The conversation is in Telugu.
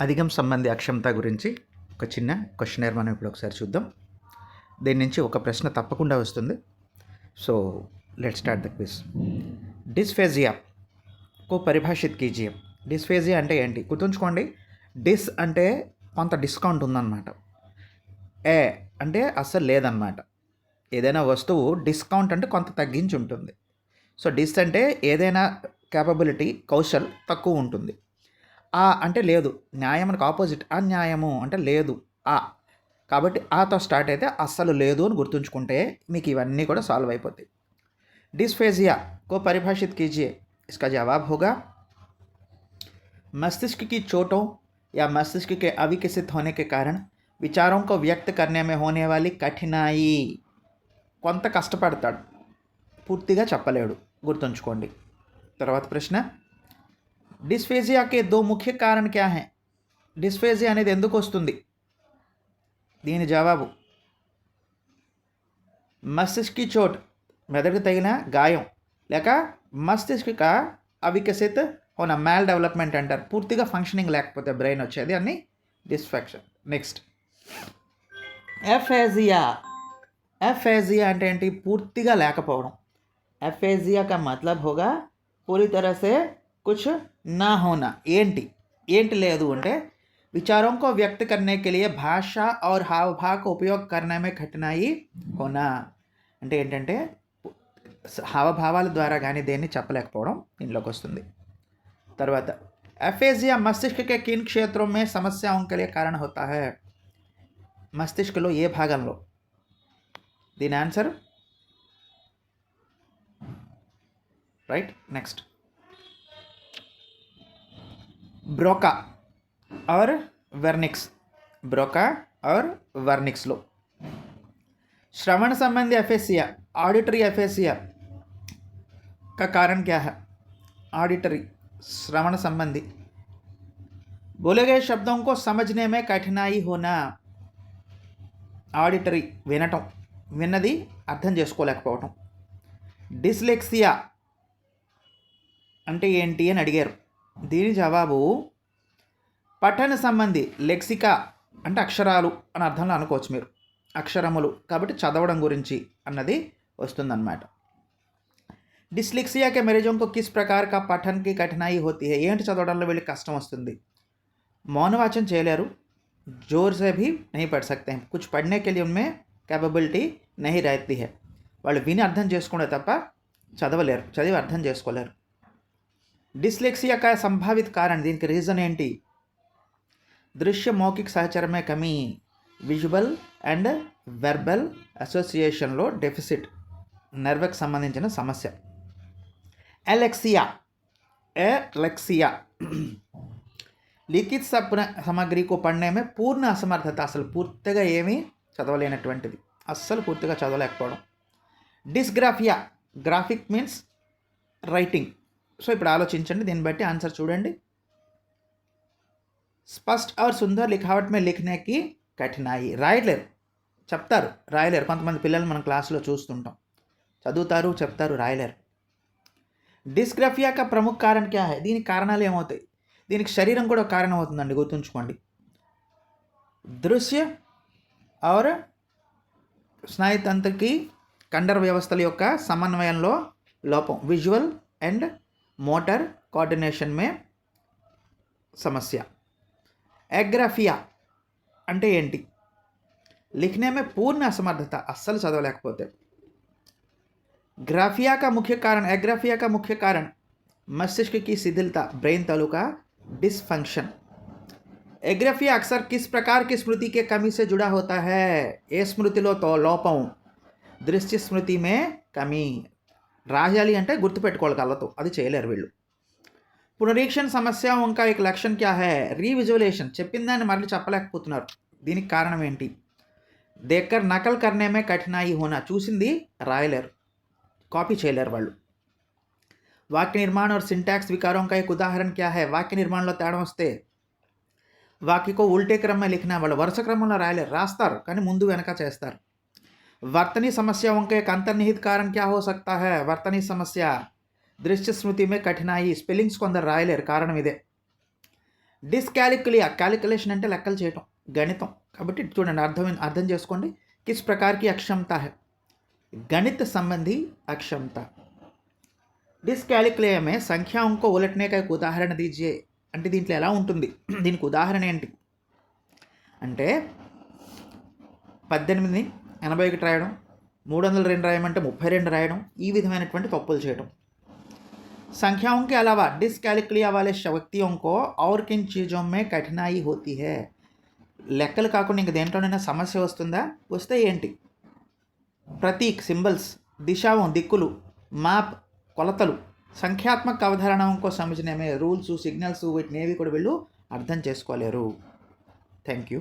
అధికం సంబంధి అక్షమత గురించి ఒక చిన్న క్వశ్చనర్ మనం ఇప్పుడు ఒకసారి చూద్దాం. దీని నుంచి ఒక ప్రశ్న తప్పకుండా వస్తుంది. So let start the quiz dysphagia కో పరిభాషిత్ కీజియం డిస్ఫేజియా అంటే ఏంటి? గుర్తుంచుకోండి. డిస్ అంటే కొంత డిస్కౌంట్ ఉందన్నమాట. ఏ అంటే అస్సలు లేదన్నమాట. ఏదైనా వస్తువు డిస్కౌంట్ అంటే కొంత తగ్గించి ఉంటుంది సో డిస్ అంటే ఏదైనా క్యాపబిలిటీ కౌశల్ తక్కువ ఉంటుంది. ఆ అంటే లేదు న్యాయమునకు ఆపోజిట్ అన్యాయము అంటే లేదు ఆ కాబట్టి ఆతో స్టార్ట్ అయితే అస్సలు లేదు అని గుర్తుంచుకుంటే మీకు ఇవన్నీ కూడా సాల్వ్ అయిపోతాయి डिस्फेजिया को परिभाषित कीजिए इसका जवाब होगा मस्तिष्क की चोटों या मस्तिष्क के अविकसित होने के कारण विचारों को व्यक्त करने में होने वाली కఠినాయి కొంత కష్టపడతాడు పూర్తిగా చెప్పలేడు గుర్తుంచుకోండి తర్వాత ప్రశ్న డిస్ఫేజియాకి దో ముఖ్య కారణం క్యా హై? డిస్ఫేజియా అనేది ఎందుకు వస్తుంది? దీని జవాబు. మస్తిష్కి చోట్ మెదడుకు తగిన గాయం లేక మస్తిష్క అవికసిత్ ఉన్న మ్యాల్ డెవలప్మెంట్ అంటారు. పూర్తిగా ఫంక్షనింగ్ లేకపోతే బ్రెయిన్ వచ్చేది అని డిస్ఫెక్షన్. నెక్స్ట్ ఎఫేజియా ఎఫేజియా అంటే ఏంటి? పూర్తిగా లేకపోవడం. ఎఫేజియా కా మతలబ్ హోగా పూరి తరసే కుచ్ నా హోనా ఏంటి ఏంటి లేదు అంటే विचारों को व्यक्त करने के लिए भाषा और हाव भाव का उपयोग करने में कठिनाई होना అంటే ఏంటంటే హావభావాల ద్వారా కానీ దేన్ని చెప్పలేకపోవడం దీనిలోకి వస్తుంది తర్వాత ఎఫేజియా మస్తిష్క के किन क्षेत्रों में समस्याओं के लिए कारण होता है మస్తిష్కలో ఏ భాగంలో దీని ఆన్సర్ రైట్ నెక్స్ట్ బ్రోకా और वर्निक्स ब्रोका और वर्निक्स लो श्रवण संबंधी एफेसिया ऑडिटरी एफेसिया का कारण क्या है ऑडिटरी श्रवण संबंधी बोले गए शब्दों को समझने में कठिनाई होना ఆడిటరీ వినటం విన్నది అర్థం చేసుకోలేకపోవటం డిస్లెక్సియా అంటే ఏంటి అని అడిగారు దీని జవాబు పఠన సంబంధి లెక్సికా అంటే అక్షరాలు అని అర్థంలో అనుకోవచ్చు మీరు. అక్షరములు కాబట్టి చదవడం గురించి అన్నది వస్తుందన్నమాట. डिस्लेक्सिया के मरीजों కిస్ किस प्रकार కఠినాయి ఏంటి చదవడంలో వీళ్ళకి కష్టం వస్తుంది? మౌనవాచం చేయలేరు. జోర్ సే భీ नहीं పడి సక్తే కుచ్ పడినే पढ़ने के लिए उनमें कैपेबिलिटी వాళ్ళు విని అర్థం చేసుకునే తప్ప చదవలేరు. చదివి అర్థం చేసుకోలేరు. డిస్లెక్సియా కా సంభావిత కారణం దీనికి రీజన్ ఏంటి? దృశ్య మౌఖిక సహచరమే కమి విజువల్ అండ్ వెర్బల్ అసోసియేషన్లో డెఫిసిట్ నర్వకి సంబంధించిన సమస్య. ఎలెక్సియా ఎలెక్సియా లిఖిత్ సప్న సామగ్రికు పడినేమే పూర్ణ అసమర్థత అసలు పూర్తిగా ఏమీ చదవలేనటువంటిది. అస్సలు పూర్తిగా చదవలేకపోవడం. Dysgraphia graphic means writing. So ఇప్పుడు ఆలోచించండి దీన్ని బట్టి ఆన్సర్ చూడండి. స్పష్ట్ ఆర్ సుందర్ లిఖావట్ మే లిఖనేకి కఠినాయి. రాయట్లేరు చెప్తారు రాయలేరు. కొంతమంది పిల్లలు మన క్లాసులో చూస్తుంటాం. చదువుతారు చెప్తారు రాయలేరు. డిస్గ్రఫియాక ప్రముఖ కారణ క్యా హై? దీనికి కారణాలు ఏమవుతాయి? దీనికి శరీరం కూడా కారణం అవుతుందండి గుర్తుంచుకోండి. దృశ్య ఆర్ స్నాయుతంతుకి కండర వ్యవస్థల యొక్క సమన్వయంలో లోపం విజువల్ అండ్ మోటార్ కోఆర్డినేషన్ మే సమస్య ఎగ్రఫియా అంటే ఏంటి లిఖనేమే పూర్ణ అసమర్థత అస్సలు చదవలేకపోతే ग्राफिया का मुख्य कारण एग्राफिया का मुख्य कारण मस्तिष्क की शिथिलता ब्रेन तलु का डिसफंक्शन एग्राफिया अक्सर किस प्रकार की स्मृति के कमी से जुड़ा होता है ఏ స్మృతిలో తో లోపం దృశ్య స్మృతి మే కమి రాయాలి అంటే గుర్తుపెట్టుకోవాలి కళ్ళతో. అది చేయలేరు వీళ్ళు. పునరీక్షణ సమస్య ఇంకా ఇక లక్ష్యం క్యా హే? రీవిజువలేషన్ చెప్పిన దాన్ని మళ్ళీ చెప్పలేకపోతున్నారు. దీనికి కారణం ఏంటి? దగ్గర నకల్ కర్నేమే కఠినాయి హోనా. చూసింది రాయలేరు. కాపీ చేయలేరు వాళ్ళు. వాక్య నిర్మాణం సింటాక్స్ వికారం కా ఒక ఉదాహరణ క్యా హే? వాక్య నిర్మాణంలో తేడా వస్తే వాక్యకో ఉల్టే క్రమే లిఖినా వాళ్ళు. వరుస క్రమంలో రాయలేరు. రాస్తారు కానీ ముందు వెనక చేస్తారు. वर्तनी समस्याओं का एक अंतर्निहित कारण क्या हो सकता है? वर्तनी समस्या। दृश्य स्मृति में कठिनाई। స్పెల్లింగ్స్ కొందరు రాయలేరు కారణం ఇదే డిస్కాలిక్యులియా క్యాలిక్యులేషన్ అంటే లెక్కలు చేయటం గణితం కాబట్టి చూడండి అర్థం అర్థం చేసుకోండి కిస్ ప్రకార్కి అక్షమత గణిత సంబంధి అక్షమత డిస్కాలిక్యులియా సంఖ్యా సంఖ్యాంకో ఉలటనే ఉదాహరణ దీజే అంటే దీంట్లో ఎలా ఉంటుంది దీనికి ఉదాహరణ ఏంటి అంటే పద్దెనిమిది ఎనభై ఒకటి రాయడం మూడు వందల రెండు రాయమంటే ముప్పై రెండు రాయడం ఈ విధమైనటువంటి తప్పులు చేయడం సంఖ్యా के अलावा डिसकैलिक्लिया वाले शक्तियों को और किन కఠినాయి में హే లెక్కలు కాకుండా ఇంక దేంట్లోనైనా సమస్య వస్తుందా? వస్తే ఏంటి? ప్రతీక్ సింబల్స్ దిశావం దిక్కులు మ్యాప్ కొలతలు సంఖ్యాత్మక అవధారణం కోసం సంబంధించిన రూల్స్ సిగ్నల్స్ వీటినేవి కూడా వీళ్ళు అర్థం చేసుకోలేరు. Thank you.